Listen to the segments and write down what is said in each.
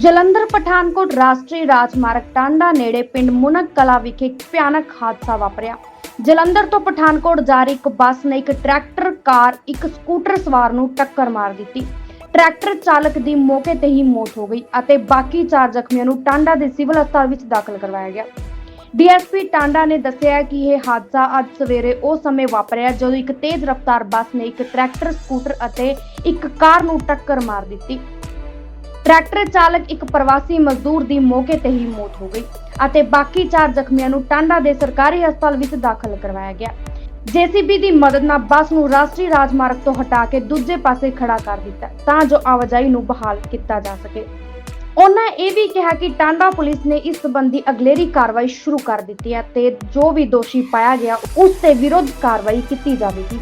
ਜਲੰਧਰ ਪਠਾਨਕੋਟ ਰਾਸ਼ਟਰੀ ਰਾਜਮਾਰਗ ਟਾਂਡਾ ਨੇੜੇ ਪਿੰਡ ਮੁਨਕ ਕਲਾ ਵਿਖੇ ਇੱਕ ਭਿਆਨਕ ਹਾਦਸਾ ਵਾਪਰਿਆ। ਜਲੰਧਰ ਤੋਂ ਪਠਾਨਕੋਟ ਜਾ ਰਹੀ ਇੱਕ ਬੱਸ ਨੇ ਇੱਕ ਟਰੈਕਟਰ, ਕਾਰ, ਇੱਕ ਸਕੂਟਰ ਸਵਾਰ ਨੂੰ ਟੱਕਰ ਮਾਰ ਦਿੱਤੀ। ਟਰੈਕਟਰ ਚਾਲਕ ਦੀ ਮੌਕੇ ਤੇ ਹੀ ਮੌਤ ਹੋ ਗਈ ਅਤੇ ਬਾਕੀ ਚਾਰ ਜ਼ਖਮੀਆਂ ਨੂੰ ਟਾਂਡਾ ਦੇ ਸਿਵਲ ਹਸਪਤਾਲ ਵਿੱਚ ਦਾਖਲ ਕਰਵਾਇਆ ਗਿਆ। ਡੀਐਸਪੀ ਟਾਂਡਾ ਨੇ ਦੱਸਿਆ ਕਿ ਇਹ ਹਾਦਸਾ ਅੱਜ ਸਵੇਰੇ ਉਸ ਸਮੇਂ ਵਾਪਰਿਆ ਜਦੋਂ ਇੱਕ ਤੇਜ਼ ਰਫ਼ਤਾਰ ਬੱਸ ਨੇ ਇੱਕ ਟਰੈਕਟਰ, ਸਕੂਟਰ ਅਤੇ ਇੱਕ ਕਾਰ ਨੂੰ ਟੱਕਰ ਮਾਰ ਦਿੱਤੀ। ਟਰੈਕਟਰ ਚਾਲਕ ਇੱਕ ਪ੍ਰਵਾਸੀ ਮਜ਼ਦੂਰ ਦੀ ਮੌਕੇ ਤੇ ਹੀ ਮੌਤ ਹੋ ਗਈ ਅਤੇ ਬਾਕੀ ਚਾਰ ਜ਼ਖਮੀਆਂ ਨੂੰ ਟਾਂਡਾ ਦੇ ਸਰਕਾਰੀ ਹਸਪਤਾਲ ਵਿੱਚ ਦਾਖਲ ਕਰਵਾਇਆ ਗਿਆ। ਜੀਸੀਬੀ ਦੀ ਮਦਦ ਨਾਲ ਬੱਸ ਨੂੰ ਰਾਸ਼ਟਰੀ ਰਾਜਮਾਰਗ ਤੋਂ ਹਟਾ ਕੇ ਦੂਜੇ ਪਾਸੇ ਖੜਾ ਕਰ ਦਿੱਤਾ ਤਾਂ ਜੋ ਆਵਾਜਾਈ ਨੂੰ ਬਹਾਲ ਕੀਤਾ ਜਾ ਸਕੇ। ਉਹਨਾਂ ਇਹ ਵੀ ਕਿਹਾ ਕਿ ਟਾਂਡਾ ਪੁਲਿਸ ਨੇ ਇਸ ਸੰਬੰਧੀ ਅਗਲੇਰੀ ਕਾਰਵਾਈ ਸ਼ੁਰੂ ਕਰ ਦਿੱਤੀ ਹੈ ਤੇ ਜੋ ਵੀ ਦੋਸ਼ੀ ਪਾਇਆ ਗਿਆ ਉਸ ਤੇ ਵਿਰੁੱਧ ਕਾਰਵਾਈ ਕੀਤੀ ਜਾਵੇਗੀ।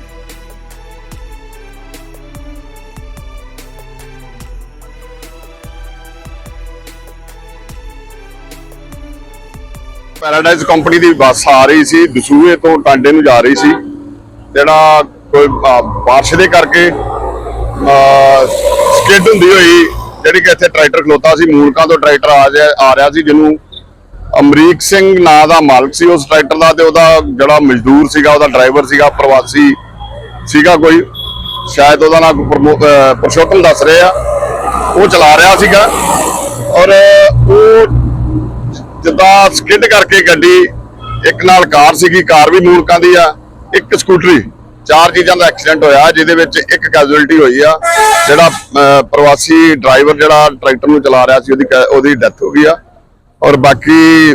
ਪੈਰਾਡਾਈਜ਼ ਕੰਪਨੀ ਦੀ ਬੱਸ ਆ ਰਹੀ ਸੀ ਦਸੂਹੇ ਤੋਂ ਟਾਂਡੇ ਨੂੰ ਜਾ ਰਹੀ ਸੀ। ਜਿਹੜਾ ਕੋਈ ਬਾਰਿਸ਼ ਦੇ ਕਰਕੇ ਸਕਿੱਡ ਹੁੰਦੀ ਹੋਈ ਜਿਹੜੀ ਕਿ ਇੱਥੇ ਟਰੈਕਟਰ ਖਲੋਤਾ ਸੀ ਮੂਲਕਾਂ ਤੋਂ ਟਰੈਕਟਰ ਆ ਜਾ- ਆ ਰਿਹਾ ਸੀ ਜਿਹਨੂੰ ਅਮਰੀਕ ਸਿੰਘ ਨਾਂ ਦਾ ਮਾਲਕ ਸੀ ਉਸ ਟਰੈਕਟਰ ਦਾ ਤੇ ਉਹਦਾ ਜਿਹੜਾ ਮਜ਼ਦੂਰ ਸੀਗਾ ਉਹਦਾ ਡਰਾਈਵਰ ਸੀਗਾ ਪ੍ਰਵਾਸੀ ਸੀਗਾ ਕੋਈ। ਸ਼ਾਇਦ ਉਹਦਾ ਨਾਮ ਪ੍ਰਮੋ- ਅਹ, ਦੱਸ ਰਹੇ। ਆ ਉਹ ਚਲਾ ਰਿਹਾ ਸੀਗਾ। ਔਰ ਉਹ ਸਕਿਡ ਕਰਕੇ ਗੱਡੀ ਇੱਕ ਨਾਲ ਕਾਰ ਸੀਗੀ, ਕਾਰ ਵੀ ਮੂਲਕਾਂ ਦੀ ਆ, ਇੱਕ ਸਕੂਟਰੀ। ਚਾਰ ਚੀਜ਼ਾਂ ਦਾ ਐਕਸੀਡੈਂਟ ਹੋਇਆ, ਜਿਹਦੇ ਵਿੱਚ ਇੱਕ ਕੈਜੂਅਲਟੀ ਹੋਈ ਆ, ਜਿਹੜਾ ਪ੍ਰਵਾਸੀ ਡਰਾਈਵਰ ਜਿਹੜਾ ਟਰੈਕਟਰ ਨੂੰ ਚਲਾ ਰਿਹਾ ਸੀ, ਉਹਦੀ ਉਹਦੀ ਡੈਥ ਹੋ ਗਈ ਆ। ਔਰ ਬਾਕੀ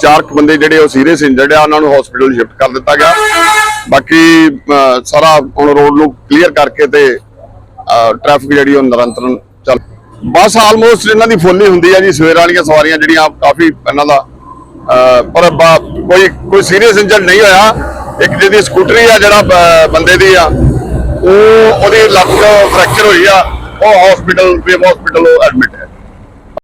ਚਾਰ ਕੁ ਬੰਦੇ ਜਿਹੜੇ ਉਹ ਸੀਰੀਅਸ ਇੰਜਰਡ ਆ, ਉਹਨਾਂ ਨੂੰ ਹਸਪੀਟਲ ਸ਼ਿਫਟ ਕਰ ਦਿੱਤਾ ਗਿਆ। ਬਾਕੀ ਸਾਰਾ ਹੁਣ ਰੋਡ ਨੂੰ ਕਲੀਅਰ ਕਰਕੇ ਤੇ ਟ੍ਰੈਫਿਕ ਜਿਹੜੀ ਉਹ ਨਿਰੰਤਰਨ ਚੱਲ ਬਸ ਆਲਮੋਸਟ ਇਹਨਾਂ ਦੀ ਫੁੱਲ ਹੀ ਹੁੰਦੀ ਆ ਜੀ, ਸਵੇਰ ਵਾਲੀਆਂ ਸਵਾਰੀਆਂ ਜਿਹੜੀਆਂ ਕਾਫੀ ਇਹਨਾਂ ਦਾ ਪਰ ਕੋਈ ਕੋਈ ਸੀਰੀਅਸ ਇੰਜਰਡ ਨਹੀਂ ਹੋਇਆ। ਇੱਕ ਜਿਹਦੀ ਸਕੂਟਰੀ ਆ ਜਿਹੜਾ ਬੰਦੇ ਦੀ ਆ, ਉਹ ਉਹਦੀ ਲੱਤ ਫ੍ਰੈਕਚਰ ਹੋਈ ਆ। ਉਹ ਹਸਪੀਟਲ ਵੇਵ ਹਸਪੀਟਲ ਐਡਮਿਟ ਹੈ।